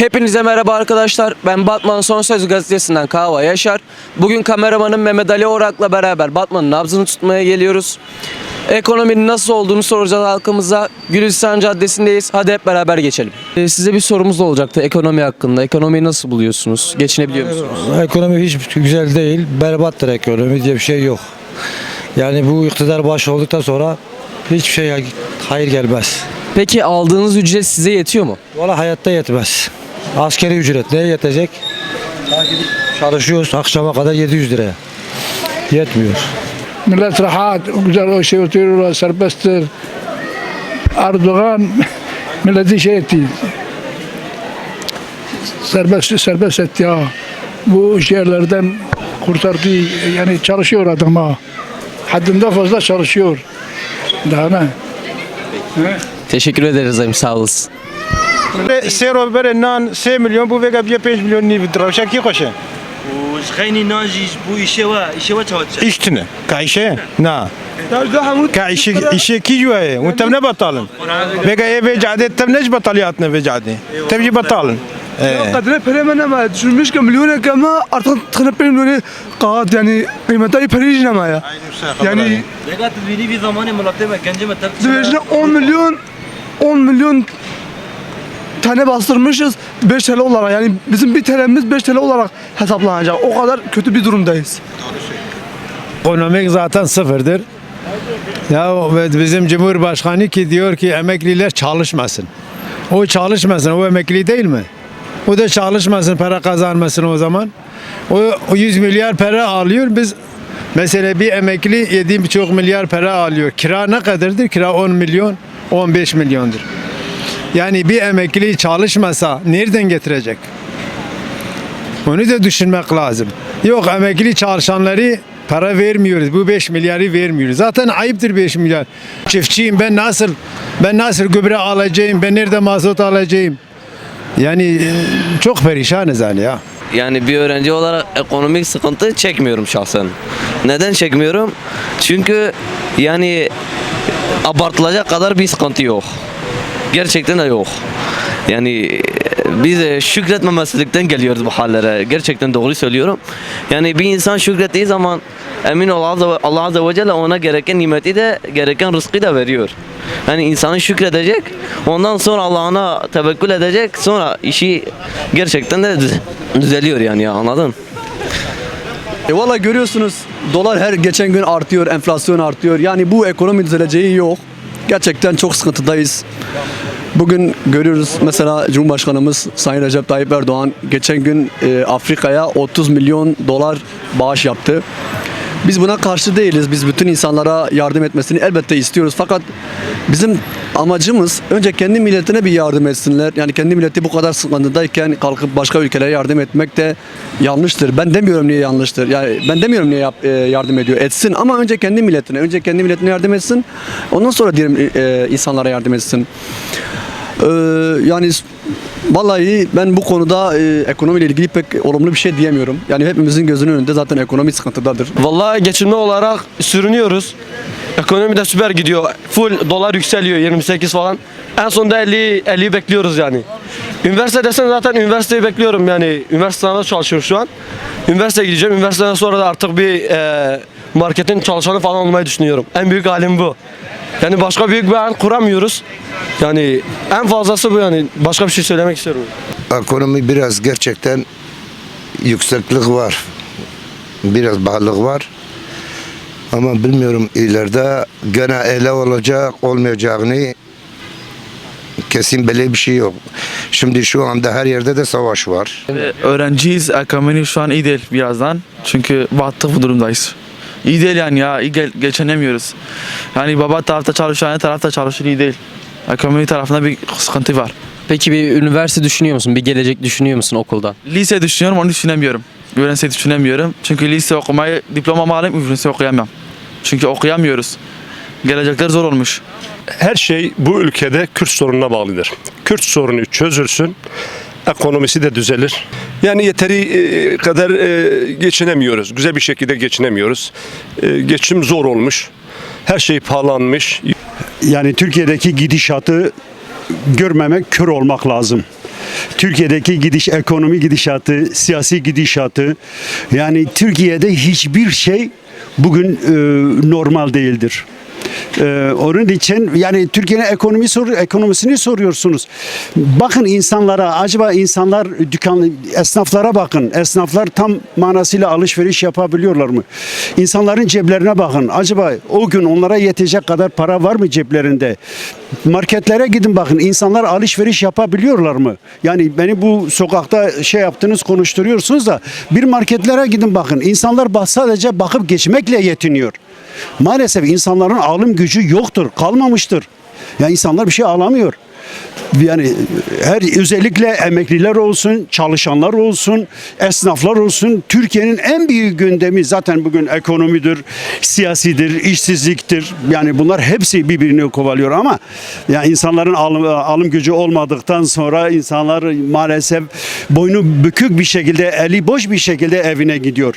Hepinize merhaba arkadaşlar. Ben Batman Son Söz gazetesinden Kahva Yaşar. Bugün kameramanım Mehmet Ali Orak'la beraber Batman'ın nabzını tutmaya geliyoruz. Ekonominin nasıl olduğunu soracağız halkımıza. Gülistan Caddesi'ndeyiz. Hadi hep beraber geçelim. Ee, size bir sorumuz da olacaktı ekonomi hakkında. Ekonomiyi nasıl buluyorsunuz? Geçinebiliyor musunuz? Ekonomi hiç güzel değil. Berbattır ekonomi diye bir şey yok. Yani bu iktidar baş olduktan sonra hiçbir şey hayır gelmez. Peki aldığınız ücret size yetiyor mu? Valla hayatta yetmez. Askeri ücret neye yetecek? Çalışıyoruz akşama kadar 700 liraya. Yetmiyor. Millet rahat, güzel o şey oturuyorlar, serbesttir. Erdoğan milleti şey etti. Serbest, serbest etti ya. Bu şeylerden kurtardı. Yani çalışıyor adam ha. Haddinden fazla çalışıyor. Daha ne? Teşekkür ederiz Ayım sağ olasın. سيرو بر نان 3 مليون بو فيغا بيا 5 مليون ني بدرا شاكي قشه وشخيني ناجي بو إشوا إشوا تهوتش اشتنا كايشه نا كايشه ايشه كي جوايه وانت من بطالن فيغا ايه بيجعدي تبنج بطالياتنا بيجعدي تبجي بطالن قدره پره من نماید düşünmüş ki milyona kama artık tıkınıp benim böyle kağıt yani kıymetleri periş nemaya. Yani لقيت تدويني في زماني ملاقتي كنجة ما ترتش düvecine 10 milyon 10 milyon tane bastırmışız 5 TL olarak yani bizim bir TL'miz 5 TL olarak hesaplanacak. O kadar kötü bir durumdayız. Ekonomik zaten sıfırdır. Ya bizim Cumhurbaşkanı ki diyor ki emekliler çalışmasın. O çalışmasın, o emekli değil mi? O da çalışmasın, para kazanmasın o zaman. O 100 milyar para alıyor. Biz mesela bir emekli 7,5 milyar para alıyor. Kira ne kadardır? Kira 10 milyon, 15 milyondur. Yani bir emekli çalışmasa nereden getirecek? Onu da düşünmek lazım. Yok emekli çalışanları para vermiyoruz. Bu 5 milyarı vermiyoruz. Zaten ayıptır 5 milyar. Çiftçiyim ben nasıl ben nasıl gübre alacağım? Ben nerede mazot alacağım? Yani e, çok perişanız yani ya. Yani bir öğrenci olarak ekonomik sıkıntı çekmiyorum şahsen. Neden çekmiyorum? Çünkü yani abartılacak kadar bir sıkıntı yok. Gerçekten de yok. Yani e, biz e, şükretmemezlikten geliyoruz bu hallere. Gerçekten doğru söylüyorum. Yani bir insan şükrettiği zaman emin ol Allah Azze ve- Celle ona gereken nimeti de gereken rızkı da veriyor. Yani insanı şükredecek. Ondan sonra Allah'ına tevekkül edecek. Sonra işi gerçekten de düz- düzeliyor yani ya anladın? E valla görüyorsunuz dolar her geçen gün artıyor, enflasyon artıyor. Yani bu ekonomi düzeleceği yok. Gerçekten çok sıkıntıdayız. Bugün görüyoruz mesela Cumhurbaşkanımız Sayın Recep Tayyip Erdoğan geçen gün e, Afrika'ya 30 milyon dolar bağış yaptı. Biz buna karşı değiliz. Biz bütün insanlara yardım etmesini elbette istiyoruz. Fakat bizim amacımız önce kendi milletine bir yardım etsinler. Yani kendi milleti bu kadar sıkıntıdayken kalkıp başka ülkelere yardım etmek de yanlıştır. Ben demiyorum niye yanlıştır. Yani ben demiyorum niye yap- e, yardım ediyor. Etsin ama önce kendi milletine, önce kendi milletine yardım etsin. Ondan sonra diğer e, insanlara yardım etsin. Ee, yani vallahi ben bu konuda e, ekonomiyle ilgili pek olumlu bir şey diyemiyorum. Yani hepimizin gözünün önünde zaten ekonomi sıkıntıdadır. Vallahi geçinme olarak sürünüyoruz. Ekonomi de süper gidiyor. Full dolar yükseliyor 28 falan. En sonunda 50 50 bekliyoruz yani. Üniversite desen zaten üniversiteyi bekliyorum yani. Üniversite sınavında çalışıyorum şu an. Üniversiteye gideceğim. Üniversiteden sonra da artık bir e, marketin çalışanı falan olmayı düşünüyorum. En büyük halim bu. Yani başka büyük bir hayal kuramıyoruz. Yani en fazlası bu yani. Başka bir şey söylemek istiyorum. ekonomi biraz gerçekten yükseklik var. Biraz bağlılık var. Ama bilmiyorum ileride gene ele olacak olmayacağını kesin böyle bir şey yok. Şimdi şu anda her yerde de savaş var. Öğrenciyiz. Ekonomi şu an iyi değil birazdan. Çünkü battık bu durumdayız. İyi değil yani ya. iyi gel- geçinemiyoruz. Yani baba tarafta çalışıyor, anne tarafta çalışıyor iyi değil. Ekonomi tarafında bir sıkıntı var. Peki bir üniversite düşünüyor musun? Bir gelecek düşünüyor musun okuldan? Lise düşünüyorum onu düşünemiyorum. Üniversite düşünemiyorum. Çünkü lise okumayı diplomamı alayım üniversite okuyamam. Çünkü okuyamıyoruz. Gelecekler zor olmuş. her şey bu ülkede Kürt sorununa bağlıdır. Kürt sorunu çözülsün, ekonomisi de düzelir. Yani yeteri e, kadar e, geçinemiyoruz. Güzel bir şekilde geçinemiyoruz. E, Geçim zor olmuş. Her şey pahalanmış. Yani Türkiye'deki gidişatı görmemek kör olmak lazım. Türkiye'deki gidiş ekonomi gidişatı, siyasi gidişatı yani Türkiye'de hiçbir şey bugün e, normal değildir. Ee, onun için yani Türkiye'nin ekonomi sor, ekonomisini soruyorsunuz. Bakın insanlara acaba insanlar dükkan esnaflara bakın. Esnaflar tam manasıyla alışveriş yapabiliyorlar mı? İnsanların ceplerine bakın. Acaba o gün onlara yetecek kadar para var mı ceplerinde? Marketlere gidin bakın. İnsanlar alışveriş yapabiliyorlar mı? Yani beni bu sokakta şey yaptınız konuşturuyorsunuz da bir marketlere gidin bakın. İnsanlar sadece bakıp geçmekle yetiniyor. Maalesef insanların alım gücü yoktur, kalmamıştır. Yani insanlar bir şey alamıyor. Yani her özellikle emekliler olsun, çalışanlar olsun, esnaflar olsun. Türkiye'nin en büyük gündemi zaten bugün ekonomidir, siyasidir, işsizliktir. Yani bunlar hepsi birbirini kovalıyor ama yani insanların alım, alım gücü olmadıktan sonra insanlar maalesef boynu bükük bir şekilde, eli boş bir şekilde evine gidiyor.